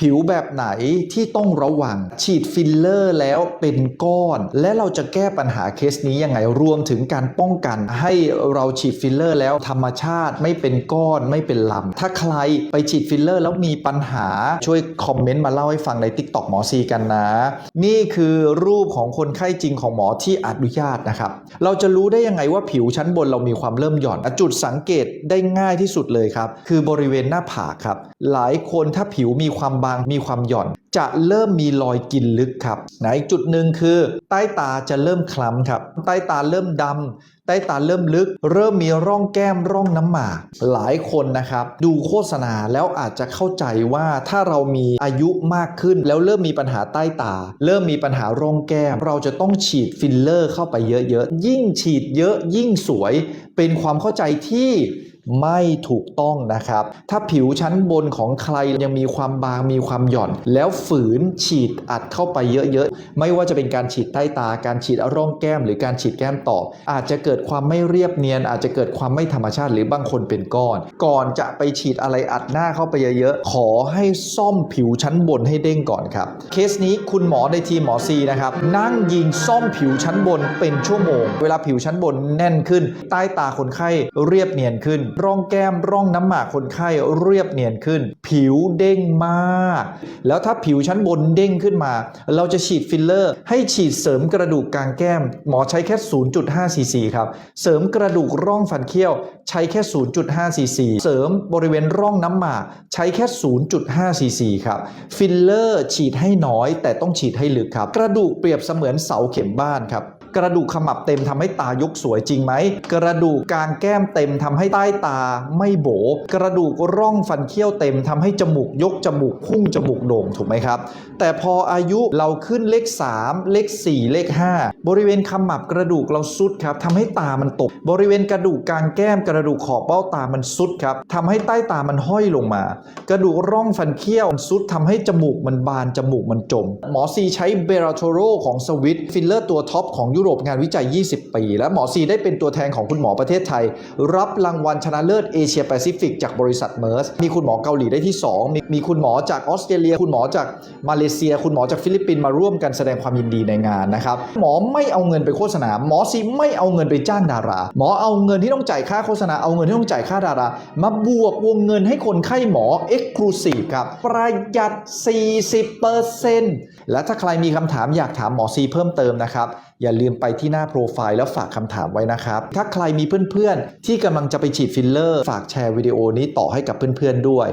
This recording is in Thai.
ผิวแบบไหนที่ต้องระวัง ฉีดฟิลเลอร์แล้วเป็นก้อน และเราจะแก้ปัญหาเคสนี้ยังไงรวมถึงการป้องกัน ให้เราฉีดฟิลเลอร์แล้วธรรมชาติไม่เป็นก้อนไม่เป็นลำถ้าใครไปฉีดฟิลเลอร์แล้วมีปัญหาช่วยคอมเมนต์มาเล่าให้ฟังใน t ิ k t o k หมอซีกันนะ นี่คือรูปของคนไข้จริงของหมอที่อนุญาตนะครับเราจะรู้ได้ยังไงว่าผิวชั้นบนเรามีความเริ่มหย่อนจุดสังเกตได้ง่ายที่สุดเลยครับคือบริเวณหน้าผากครับหลายคนถ้าผิวมีความบางมีความหย่อน จะเริ่มมีรอยกินลึกครับไหนอีกจุดหนึ่งคือ ใต้ตาจะเริ่มคล้ำครับ ใต้ตาเริ่มดำใต้ตาเริ่มลึก เริ่มมีร่องแก้มร่องน้ำหมากหลายคนนะครับ ดูโฆษณาแล้วอาจจะเข้าใจว่าถ้าเรามีอายุมากขึ้น แล้วเริ่มมีปัญหาใต้ตา เริ่มมีปัญหาร่องแก้ม เราจะต้องฉีดฟิลเลอร์เข้าไปเยอะๆยิ่งฉีดเยอะยิ่งสวย เป็นความเข้าใจที่ ไม่ถูกต้องนะครับ ถ้าผิวชั้นบนของใครยังมีความบางมีความหย่อน แล้วฝืนฉีดอัดเข้าไปเยอะๆ ไม่ว่าจะเป็นการฉีดใต้ตา การฉีดร่องแก้ม หรือการฉีดแก้มต่อ อาจจะเกิดความไม่เรียบเนียน อาจจะเกิดความไม่ธรรมชาติหรือบางคนเป็นก้อน ก่อนจะไปฉีดอะไรอัดหน้าเข้าไปเยอะๆ ขอให้ซ่อมผิวชั้นบนให้เด้งก่อนครับ เคสนี้คุณหมอในทีมหมอซีนะครับนั่งยิงซ่อมผิวชั้นบนเป็นชั่วโมง เวลาผิวชั้นบนแน่นขึ้น ใต้ตาคนไข้เรียบเนียนขึ้นร่องแก้มร่องน้ำหมากคนไข้เรียบเนียนขึ้น ผิวเด้งมาก แล้วถ้าผิวชั้นบนเด้งขึ้นมา เราจะฉีดฟิลเลอร์ ให้ฉีดเสริมกระดูกกลางแก้ม หมอใช้แค่ 0.5 ซีซีครับ เสริมกระดูกร่องฟันเคี้ยวใช้แค่ 0.5 ซีซีเสริมบริเวณร่องน้ำหมากใช้แค่ 0.5 ซีซีครับ ฟิลเลอร์ฉีดให้น้อยแต่ต้องฉีดให้ลึกครับ กระดูกเปรียบเสมือนเสาเข็มบ้านครับ กระดูกขมับเต็มทำให้ตายกสวยจริงไหม กระดูกกลางแก้มเต็มทำให้ใต้ตาไม่โบ กระดูกร่องฟันเคี้ยวเต็มทำให้จมูกยกจมูกพุ่งจมูกโด่งถูกไหมครับ แต่พออายุเราขึ้นเลข 3 เลข 4 เลข 5 บริเวณขมับกระดูกเราสุดครับทำให้ตามันตก บริเวณกระดูกกลางแก้มกระดูกขอบเบ้าตามันสุดครับทำให้ใต้ตามันห้อยลงมา กระดูกร่องฟันเคี้ยวมันสุดทำให้จมูกมันบานจมูกมันจม หมอซีใช้เบราโทโรของสวิตฟิลเลอร์ตัวท็อปของยุโรปงานวิจัย 20 ปี และหมอซีได้เป็นตัวแทนของคุณหมอประเทศไทย รับรางวัลชนะเลิศเอเชียแปซิฟิกจากบริษัทเมอร์สมีคุณหมอเกาหลีได้ที่ 2 มีมีคุณหมอจากออสเตรเลีย คุณหมอจากมาเลเซีย คุณหมอจากฟิลิปปินส์มาร่วมกันแสดงความยินดีในงานนะครับหมอไม่เอาเงินไปโฆษณาหมอซีไม่เอาเงินไปจ้างดารา หมอเอาเงินที่ต้องจ่ายค่าโฆษณาเอาเงินที่ต้องจ่ายค่าดารา มาบวกวงเงินให้คนไข้หมอ Exclusive ครับประหยัด 40%และถ้าใครมีคำถามอยากถามหมอซีเพิ่มเติมนะครับ อย่าลืมไปที่หน้าโปรไฟล์แล้วฝากคำถามไว้นะครับ ถ้าใครมีเพื่อนๆ ที่กำลังจะไปฉีดฟิลเลอร์ ฝากแชร์วิดีโอนี้ต่อให้กับเพื่อนๆด้วย